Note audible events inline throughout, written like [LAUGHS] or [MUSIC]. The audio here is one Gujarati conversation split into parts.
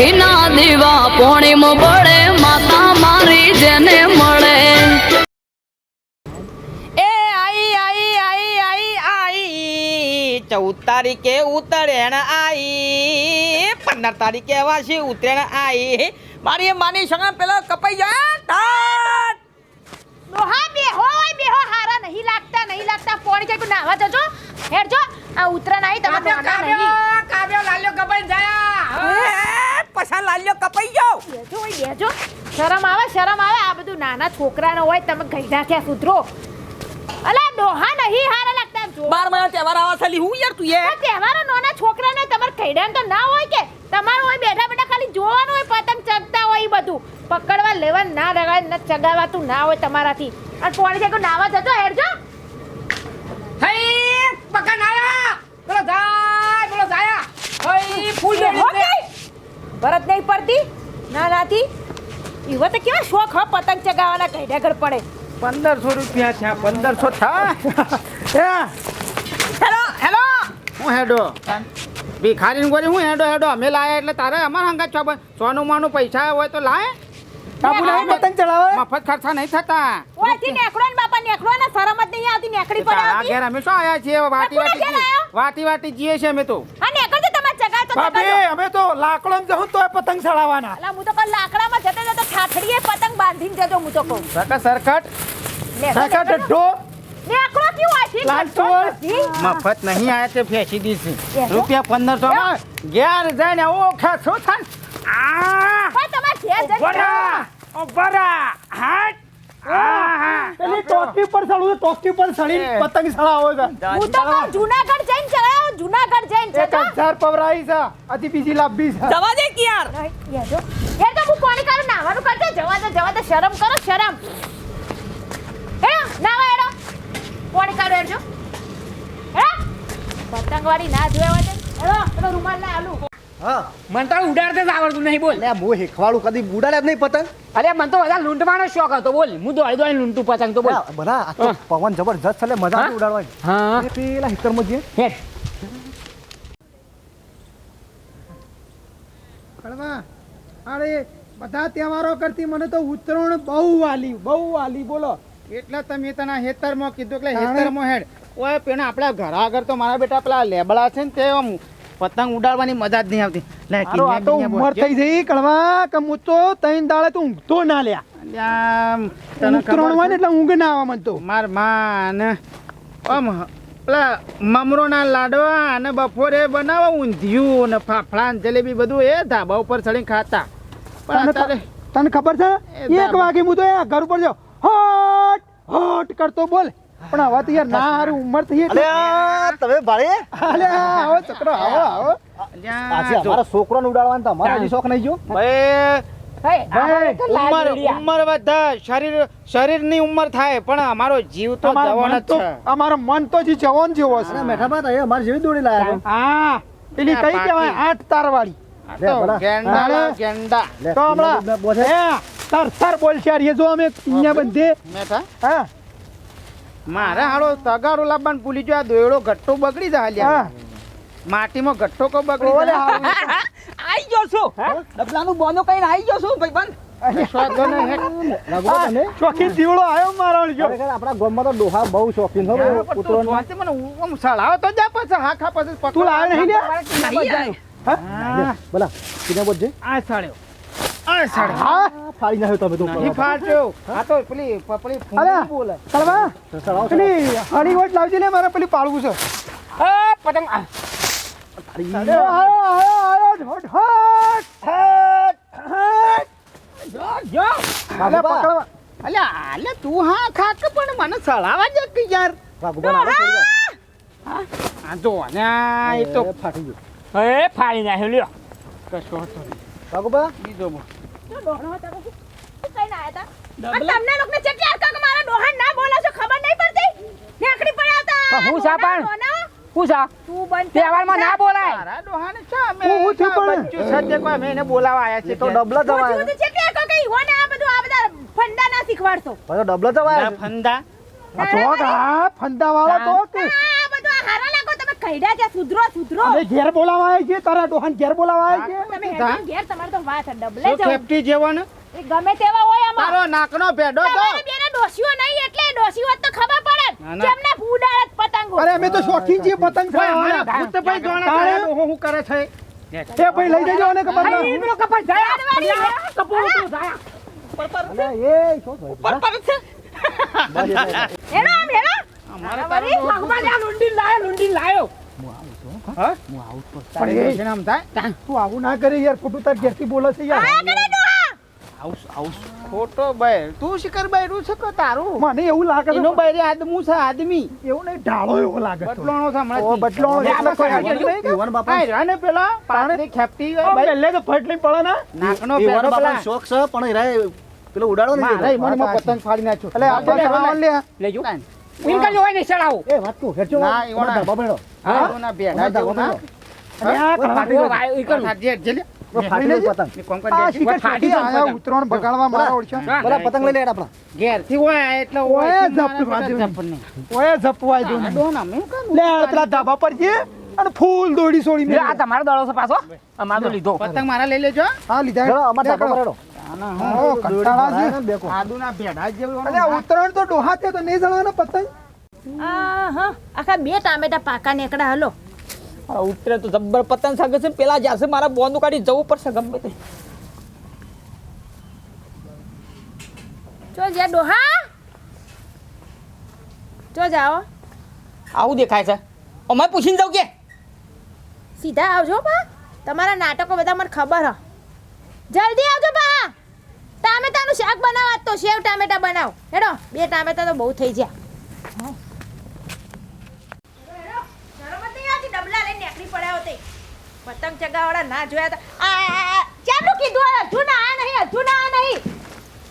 ઘીના દીવા પોણીમાં બળે માતા મારી જેને મળે. એ આઈ આઈ આઈ આઈ આઈ ચૌદ તારીખે ઉતરેણ આઈ પંદર તારીખે વાસી ઉત્તરાયણ આઈ. મારી માની સંગ પેલા કપાઈ જાય ટાટ. ડોહા બેહો ઓય બેહો હારા નહીં લાગતા નહીં લાગતા. પોણી કે નાવા જજો. હેડજો. આ ઉતરા નહીં તમે નાના નહીં. કાવ્યો લાલ્યો કપાઈ જાય પછા લાલ્યો કપાઈ ગયો બેજો શરમ આવે શરમ આવે. આ બધું નાના છોકરાનો હોય તમે ગઈડા થયા સુધરો. અલા ડોહા નહીં હારા લાગતા જો. બાર મહિના તહેવાર આવા સાલી હું યાર તું એ તહેવારો નાના છોકરાને તમારે ગઈડા તો ના હોય કે? તમારું હોય બેઠા બેઠા ખાલી જોવાનું હોય પતંગ ચગતા હોય એ બધું. પકડવા લેવા ના રગાય ન ચગાવાતું ના હોય તમારાથી. અને પોણી જગ્યા નાવા જતો હેરજો હઈ પકડ બોલો જાય બોલો જાયા. હઈ ફૂલ ભરત નહીં પડતી ના નાથી ઈવો તો કેવા શોખ હા પતંગ ચગાવવાના કઈ ઘર પડે. પંદરસો રૂપિયા છે પંદરસો થા હેલો હેલો. હું હેડો? ભિખારી ગોરી હું હેડો હેડો? અમે લાયા એટલે તારે અમાર હંગા છો સોનું માનું પૈસા હોય તો લાય. પતંગ ચડાવે? મફત ખર્ચા નહીં થતા. નેકળો ને બાપા નેકળો ને શરમ જ નહીં આવતી નેકળી પડે ઘેર અમે શું આયા છીએ? વાટી વાટી? વાટી વાટી જીએ છીએ અમે તો. હા તમારે ચગાય તો અમે તો લાકડો જવું તો પતંગ ચડાવવાના. અલા હું તો કલ લાકડામાં જતે ઠાઠડીએ પતંગ બાંધીને જજો હું તો કહું સકા સરકટ નેકળો, સાકા નેકળો. ડઢો નેકળો કેવું આથી લાલચોળ. મફત નહીં આયા તે ફેંસી દીધી. રૂપિયા 1500 માં ઘેર જઈને ઓખા ખેંચો થાન આ! પણ તમાર ઘેર જઈને બરા ઓ. બરા હાટ પેલી ટોકી પર ચડવું ટોકી પર ચડીને પતંગ ચડાવો છે. હું તો કહું જુનાગઢ જઈને જુનાગઢ જઈને એક હજાર પવરાઈ છે. અતિ બીજી લાભી છે. જવા દે કે યાર યાર હું પાણી કાઢું નાવાનું કરજો. જવા દે જવા દે. શરમ કરો શરમ. હેડો નાવા હેડો. પાણી કાઢો હેડજો. હેડો પતંગવાળી ના જોયા હોય તો હેડો રૂમાલ ના આલુ. હા. મને તો ઉડાડતે જ આવડતું નહીં બોલ. અલ્યા હું શીખવાડું કદી ઉડાડે જ નહીં પતંગ. અરે મને તો વધારે લૂંટવાનો શોખ હતો બોલ. હું દોડી દોડી લૂંટું પતંગ તો બોલ. બરા આ તો પવન જબરજસ્ત છે એટલે મજા? ઉડાડવાની. હા. એ પેલા હિતરમાં જઈએ હેઠ કળવા અરે બધા તહેવારો કરતી મને તો ઉત્તરાયણ બહુ વાલી બહુ વાલી બોલો. એટલે તમે તને હેતરમાં કીધું એટલે હેતર હેતરમાં હેડ. ઓય પેલા આપણા ઘર આગળ તો મારા બેટા પેલા લેબડા છે ને તે પતંગ ઉડાડવાની મજા જ નહીં આવતી. આ તો ઉંમર થઈ જઈ કળવા કે હું તો ત્રણ દાડે તો ઊંઘતો ના લ્યા. ઉત્તરાયણ હોય ને એટલે ઊંઘ ના આવે મને તો. મારમાં ને આમ પેલા મમરોના લાડવા અને બપોરે બનાવો ઊંધિયું ને ફાફડા જલેબી બધું એ ધાબા ઉપર ચડીને ખાતા. પણ તને ખબર છે? એક વાગે હું તો એ ઘર ઉપર જાઉં. હોટ હોટ કરતો બોલ. પણ હવે તો યાર ના હારી ઉંમર થઈ એટલે. તમે ભાડે અલે આવો છોકરો આવો આવો. આજે અમારા છોકરાને ઉડાડવાનું તો અમારા હજી શોખ નહીં જો. ભાઈ ઉંમર ઉંમર વધે શરીર શરીરની ઉંમર થાય પણ અમારો જીવ તો અમારું જવાન છે. અમારો મન તો જી જવાન જેવો છે. તો એ જેવી દોડી લાયા હા. પેલી કઈ. કહેવાય? આઠ તાર વાળી મારે હાલો તગાડો લાવવાનું ભૂલી ગયો આ દોયડો ગટ્ટો બગડી જાય માટીમાં ગટ્ટો કો બગડી ઓલે જાય. હારું. આઈ ગયો છું. ડબલાનું બોનો કઈ ગયો છું દીવડો આવ્યો મારો આપણા ગામમાં તો ડોહા બહુ શોખીન મને હું તો જા પછી તું નહીં. હા, બોલા સીધા બોલજે? આ સાળ્યો. આ સાળ્યો. હા ફાડી નાખ્યો તમે તો નહીં ફાટ્યો આ તો પેલી પેલી. ફૂંડી બોલે. સળવા. પેલી હણી વોટ લાવજે ને મારે પેલી પાળવું છે. આ પતંગ આ. આયો આયો આયો આયો હટ હટ હટ જો જો અલે પકડવા. અલ્યા અલ્યા તું હા ખા કે પણ મને સળાવા જ યાર. જો ને એ તો ફાટી ગયું. એ ફાડી નાખ્યો લ્યો કશો હતો નહીં. બીજો બોલ. ડોહણો હતા કઈ ના આયા તમને લોકોને ચેટલી હરકત કે મારા ડોહા ના બોલો છો ખબર નહીં પડતી નેકડી પડ્યા હતા હું સાપાણ? ડોહા, શું તું બંધ તહેવારમાં ના બોલાય તારા ડોહાને ચા અમે હું હું પણ? બચ્ચું સજ્જે કોઈ અમે એને બોલાવા આયા છે તો ડબલો જવાય તું ચેટલી આ બધું આ બધા ફંડા ના શીખવાડશો પાછો ડબલા જવાય ના ફંદા આ આ ફંદા વાળો તો કઈડા છે સુધરો સુધરો. અમે ઘેર બોલાવા આવ્યા છીએ તારા ડોહાન ઘેર બોલાવા આવ્યા છીએ તમે તા? ઘેર તમારે તો વાત ડબલે જો સેફટી ખેપટી ને એ ગમે તેવા હોય અમાર તારો નાકનો ભેડો તો. તમારે બેને ડોશીઓ નહીં એટલે ડોશીઓ તો ખબર પડે. ના, ના. કેમને ઉડાડત પતંગો. અરે અમે તો શોખીન છીએ પતંગ ભાઈ, અમારા ભૂત ભાઈ જોણે તારે? હું કરે છે? એ ભાઈ લઈ જજો અને ખબર ના. જાડવાળી હે. જાય. એ શું થયું? પર પર છે હેડો આમ હેડો. અમારે તારો ડોહો લુંડી લાયો. લુંડી લાયો હા? હું? આવું જ પડશે. તારે બેસીને આમ થાય? તું આવું ના કરે યાર ખોટું તાર ઘેરથી બોલે છે યાર. આવું આવું ખોટો ભાઈ તું શિખર બૈરું છે કે તારું? મને એવું લાગે એનો બૈરી આદમું છે આદમી. એવું નહીં ઢાળો એવો લાગે બટલોણો છે હમણાં ઓ, બટલોણો છે. યુવાન બાપા આ ને પેલો પાતળી ખેપટી ભાઈ, પહેલે તો ફટ પડે ને? નાકનો પેલો પેલા. શોખ છે પણ એ પેલો ઉડાડો ને મારે ઈમોને પતંગ ફાડી નાખ્યો. એટલે આપણે લે. લેજો. એ વાત તું હેઠો ના, ધાબા બેઠો. હા, ભેડા જેવું ના. બગાડવા મારા. પતંગ લઈ લે હોય એટલે ઓય. ઓય દો લે પેલા ધાબા પર જે અને ફૂલ દોડી સોડી આ તમારો દડો છે પાછો. અમારો લીધો. પતંગ મારા લઈ લેજો. હા લીધા. હેડો, અમારા ધાબા પર તો તો નહીં જવાના પતંગ? આખા બે ટામેટા પાકા નીકળ્યા હલો. ઉતરે તો જબ્બર પતંગ સાગે છે પેલા જાશે મારા બોંદું કાઢી જવું પડશે ગમે તે. જો જ્યાં ડોહા જો જાઓ. આવું દેખાય છે. અમારે પૂછીને જાઉં કે? સીધા આવજો બા. તમારા નાટકો બધા મને ખબર હ. જલ્દી આવજો બા. ટામેટાનું શાક બનાવો તો સેવ ટામેટા બનાવો. હેડો બે ટામેટા તો બહુ થઈ ગયા હા. હેડો, શરમ જ નહીં નીકળી પડ્યા હોતે. પતંગ ચગાવાળા ના જોયા તા. આ, આ, આ, કીધું? હવે, હજુ ના આયા નહીં હજુ ના આયા નહીં.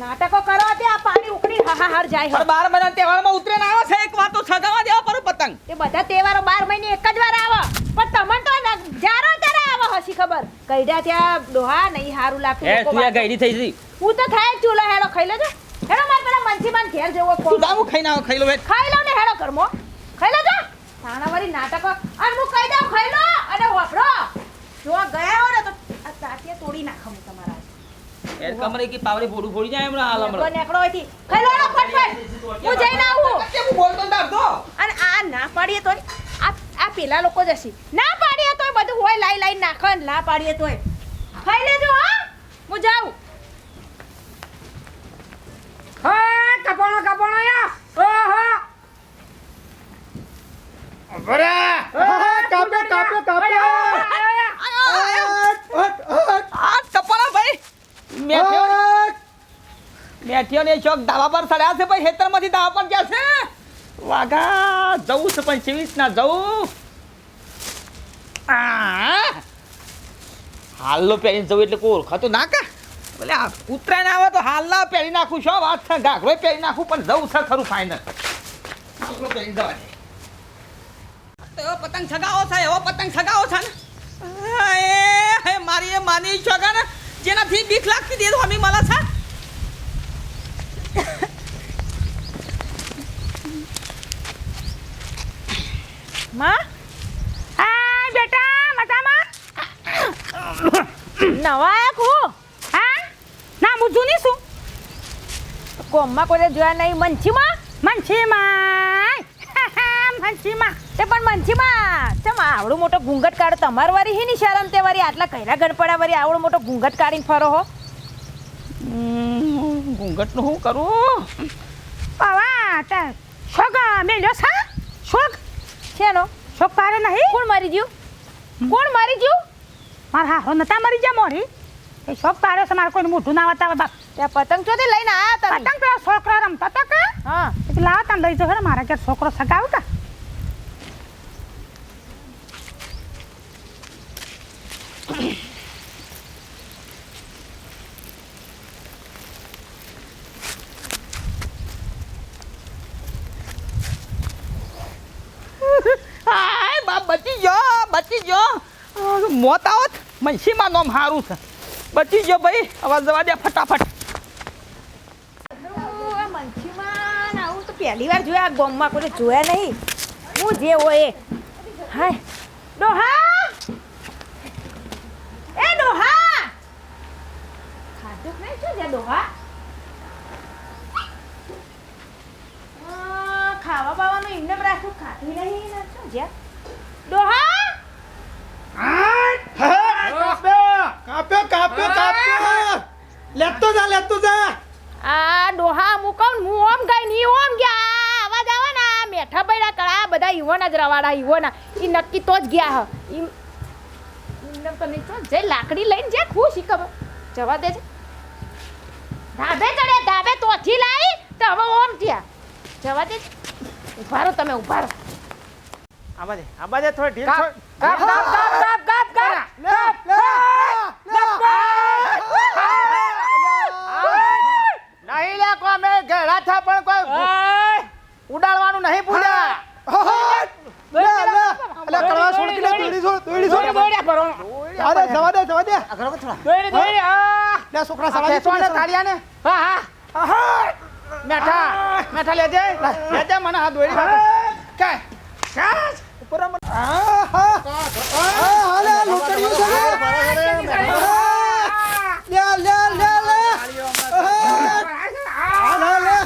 નાટકો કરો તે આ પાણી ઉકળી હાહાહાર જાય પણ બાર મહિના તહેવારમાં ઉતરેને આવે છે એક વાર તો સગાવા દેવા પડે પતંગ. તે બધા તહેવારો બાર મહિને એક જ વાર આવે. પણ તમને તો ન- જારો તારે આવે હસી ખબર. કઈડા ત્યાં ડોહા નહીં હારું લાગતું એ તું આ ગઈડી થઈ ગઈ હું તો થાય ચૂલા ચૂલો હેડો ખાઈ લેજો. હેડો માર પેલા મનસીમાન ઘેર જવો તું કોમ ખાઈ ના ખાઈ લો ખાઈ લો ને હેડો કરમો થાણાવાળી નાટકો. અને હું કહી દઉં ખાઈ લો. અને વાપરો. જો આ ગયા હો ને તો આ તાટિયા તોડી નાખું હું તમારા એ કમરે કી પાવરી ફોડું ફોડી જાય હમણાં હાલ હમણાં. નેકળો હોયથી. ખાઈ લો ફટફટ. હું જઈને આવું. કેમ બોલતો ના તો અને આ ના પાડીએ તોય આ આ પેલા લોકો જશે ના પાડીએ તોય બધું હોય લાઈ લાઈ નાખો ને ના પાડીએ તોય. ખાઈ લેજો હા. હું જાઉં. હા કપણો કપણો યા હા, કાપે કાપે કાપે. ભાઈ. મેઠિયો ને ધાબા પર સડ્યા છે ભાઈ ખેતરમાંથી ધાબા પર ગયા છે. વાઘા જવું છે પણ ચીવીસ ના જવું. આ. હાલનો પહેરીને જવું એટલે કોઈ ઓળખાતું ના કા? આ ઉત્તરાયણ આવે તો હાલના પહેરી નાખું છો વાત છે? ઘાઘરો પહેરી નાખું પણ જવું છે ખરું ફાઇનલ પહેરી જવા દે તો એવો પતંગ સગાવો છે એવો પતંગ સગાવો છે ને. એ મારી એ માની છોકરા ને જેનાથી બીક લાગતી દે તો અમે મળે છે. માં? હા બેટા, મજામાં? નવા હું હા? ના, હું જૂની છું. કોમમાં કોઈ જોયા નહીં મંચીમાં મનસીમાં [LAUGHS] મનસીમાં તે પણ મંચીમાં ચમ આવડું મોટો ઘૂંઘટ કાઢો. તમાર વારી હી ની શરમ તે વારી? આટલા કૈરા ગણપડા વારી આવડો મોટો ઘૂંઘટ કાઢીને ફરો હો. ઘૂંઘટનું શું કરું? પાવા તા શોક મેલ્યો સા? શોક? શેનો? શોક પારે નહીં? કોણ મારી ગયું? કોણ મારી ગયું? મારા હારો નતા મરી જા મોરી? એ શોક પાડ્યો છે મારે કોઈને મોઢું ના બતાવે બાપ. ત્યાં પતંગ ચોથી લઈને આયા તમે. પતંગ પેલા છોકરો રમતા તો કે? હા. એટલે લાવ તને લઈ જાઓ મારા ક્યાં છોકરો સગાવ કા હાય બાપ બચી ગયો બચી ગયો આ મોત આવત મનસીમાં નોમ હારું છે બચી ગયો ભાઈ હવે જવા દે ફટાફટ આ મંચીમાં ને આવું તો પહેલી વાર જોયા આ ગોમમાં કોઈ જોયા નહીં હું જે હોય એ હાય ડોહા એ ડોહા જાડો હા ખાવા પાવાનું એમને રાખું નહીં ને શું છે ડોહા હું ઓમ ગઈ ની ઓમ ગયા આવા જાવા ના મેઠા બૈરા કળા બધા ઈવોના જ રવાડા ઈવોના ઈ નક્કી તો જ ગયા હ જે લાકડી લઈને જે ખુશ ઈ ખબર જવા દેજે ધાબે ચડે ધાબે તોથી લાવી તો હવે ઓમ થયા. જવા દે. ઊભા રહો તમે ઊભા રહો આમાં દે આમાં દે થોડી ઢીલ કાપ. કાપ, કાપ, કાપ, કાપ, કાપ, કાપ. લે લે નહીં લે કોઈ અમે ઘેડા થા પણ કોઈ ઉડાડવાનું નહીં ભૂલ્યા. લે લે. અલે કડવા છોડ કે દોડી છોડ દોડી છોડ. અરે જવા દે જવા દે લે છોકરા આ સવારી ખેંચવાને તાળિયા ને હા હા. મેઠા મેઠા લેજે. લેજે મને આ દોરી કાય ઉપર મને આ હા આ હાલે લોટડીઓ છે લે લે લે લે. આ લે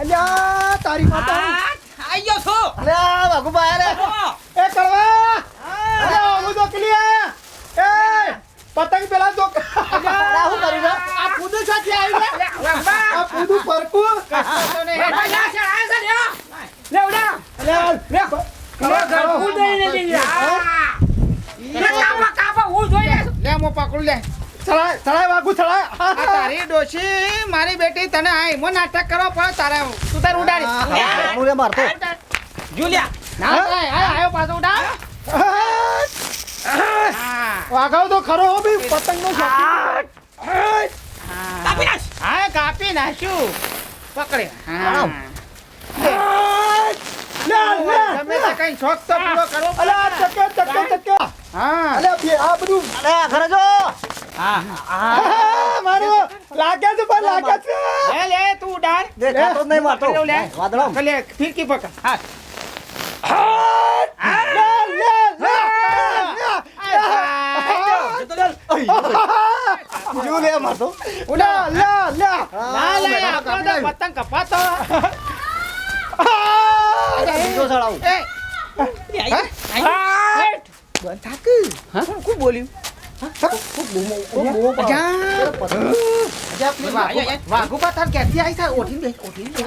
અલ્યા તારી માતા. આયો છો. અરે વાઘુબા અરે. એ કરવા અરે હું તો ક્લિયર એ પતંગ પેલા તો હું કરી આ પૂદું સાથી આવી ગયા આ પૂદું પરકું. લે લે મો પકડું લે. ચલાય ચલાય વાગુ ચલાય આ તારી ડોશી મારી બેટી તને આય એમો નાટક કરવા પણ તારે તું તાર ઉડાડી. હું રે મારતો. જુલિયા. ના. આયો પાછો ઉડાડ. હા. વાગાવ તો ખરો હો બી પતંગ નો કાપી નાખ. હા કાપી નાખ્યું પકડે. હા. લે લે તમે તો કઈ શોખ તો પૂરો કરો. અલે ચકે ચકે ચકે હા. અલે બે આ બધું. અરે ખરે જો. હા. મારો લાગે છે પણ લાગે છે. લે લે તું ઉડાડ. દેખાતો નહીં મારતો લે. વાદળો લે ફિરકી પકડ. હા લે લે લે જીવ લે મારતો લે લે લે ના લે આપણો તો પતંગ કપાતો બીજો સળાવું એ બંધ થાક હા કોણ બોલ્યું વાઘુ પાથર ક્યાંથી આવી થાય ઓઠી દે ઓઠી દે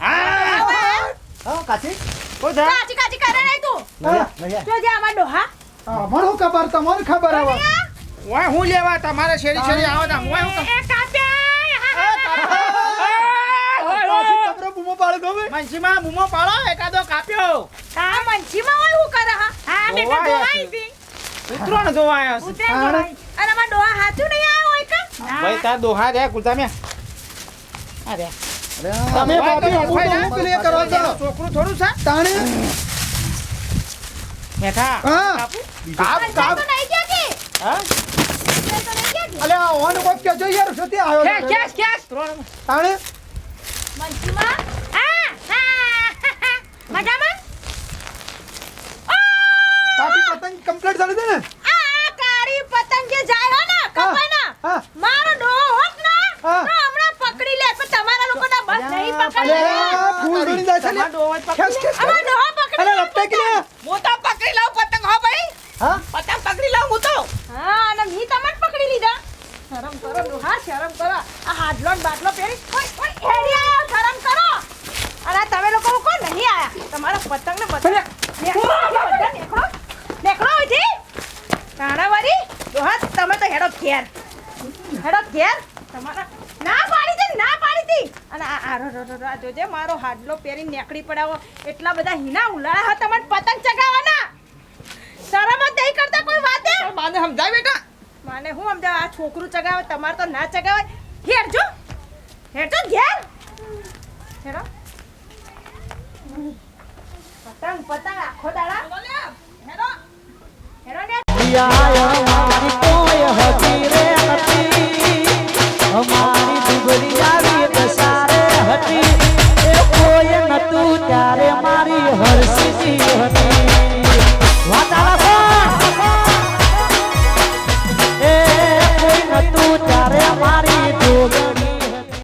હા કાચી કાચી કાચી કરે નહીં તું જો જે આમાં ડોહા મને ખબર તમને ખબર આવે. ઓય હું લેવા? તમારે શેરી શેરી આવો તા ઓય હું એ કાપ્યા બૂમો પાડે તો બી. મનસીમાં બૂમો પાડો એકાદો કાપ્યો. આ મંચીમાં હોય હું કરે હા? હા બેટા ડોહા ડોહા હતી ઉતરોણ જોવા છે. ઉતરે ડોહા ડોહા હાચું નહીં આવ્યો હોય કે? ભાઈ તાર દોહા રે ગુલતામ્યા આ રે તમે ભાભી હમું તો કરો છો છોકરું થોડું છે? તાણે મેઠા હા. કાપ કાપ તો નહીં ગયા કે. હા? અલે ઓન કોક કે જો યાર સતી આવ્યો કેસ કેસ ત્રણ. તાણે મંચીમાં આ હા મજામાં કાપી પતંગ કમ્પ્લીટ ચાલે છે ને આ કાળી પતંગ જે જાય હો ને કપાય ના હા મારો ડોહો હોત ના હા. તો હમણાં પકડી લે પણ તમારા લોકોના બસ નહીં અલે પકડે આ ફૂલ ગણી જાય છે ને ખેસ ખેસ અમારો ડોહો પકડી અલે લે. લપટે કે લે હું તો પકડી લઉં પતંગ હો ભાઈ હા પતંગ પકડી લઉં હું તો હા અને મી તમને જ પકડી લીધા શરમ કરો ડોહા શરમ કરો આ હાડલો ને બાટલો પહેરી ઓય ઓય હેડી આયા શરમ કરો અને આ તમે લોકો કોણ નહીં આયા તમારા પતંગ ને બધા નેકળો. નેકળો અહીંથી કાણાવારી ડોહા તમે તો હેડો ઘેર. હેડો ઘેર. તમારા ના પાડી છે ના પાડી દી. અને આ આ રો રો આ જોજે મારો હાડલો પહેરી નેકડી પડાવો. એટલા બધા હિના ઉલાળા હા તમને પતંગ ચગાવવાના. શરમ જ નહીં કરતા કોઈ વાતે. માને સમજાય બેટા. માને હું સમજાવ? આ છોકરું ચગાવે તમારે તો ના ચગાવે. હેરજો હેરજો ઘેર. હેરો પતંગ પતંગ આખો દાડા. હેરો હેરો ને.